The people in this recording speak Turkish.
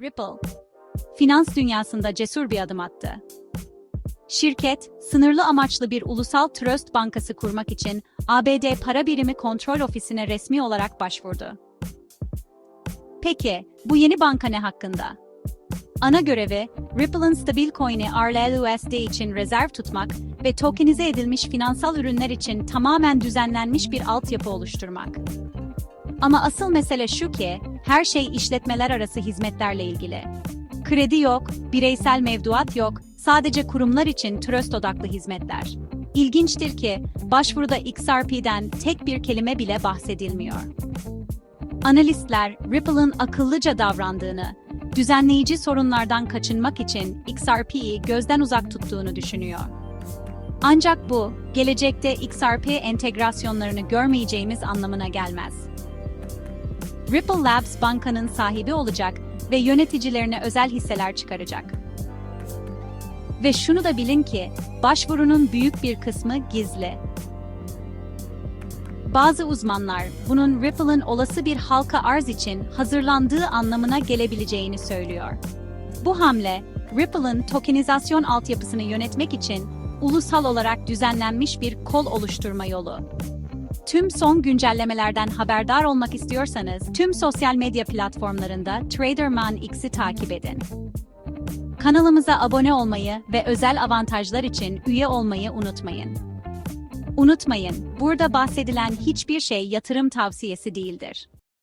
Ripple, finans dünyasında cesur bir adım attı. Şirket, sınırlı amaçlı bir ulusal trust bankası kurmak için ABD Para Birimi Kontrol Ofisi'ne resmi olarak başvurdu. Peki, bu yeni banka ne hakkında? Ana görevi, Ripple'ın stabil coin'i RLUSD için rezerv tutmak ve tokenize edilmiş finansal ürünler için tamamen düzenlenmiş bir altyapı oluşturmak. Ama asıl mesele şu ki, her şey işletmeler arası hizmetlerle ilgili. Kredi yok, bireysel mevduat yok, sadece kurumlar için trust odaklı hizmetler. İlginçtir ki, başvuruda XRP'den tek bir kelime bile bahsedilmiyor. Analistler, Ripple'ın akıllıca davrandığını, düzenleyici sorunlardan kaçınmak için XRP'yi gözden uzak tuttuğunu düşünüyor. Ancak bu, gelecekte XRP entegrasyonlarını görmeyeceğimiz anlamına gelmez. Ripple Labs bankanın sahibi olacak ve yöneticilerine özel hisseler çıkaracak. Ve şunu da bilin ki, başvurunun büyük bir kısmı gizli. Bazı uzmanlar bunun Ripple'ın olası bir halka arz için hazırlandığı anlamına gelebileceğini söylüyor. Bu hamle, Ripple'ın tokenizasyon altyapısını yönetmek için ulusal olarak düzenlenmiş bir kol oluşturma yolu. Tüm son güncellemelerden haberdar olmak istiyorsanız tüm sosyal medya platformlarında Traderman X'i takip edin. Kanalımıza abone olmayı ve özel avantajlar için üye olmayı unutmayın. Unutmayın, burada bahsedilen hiçbir şey yatırım tavsiyesi değildir.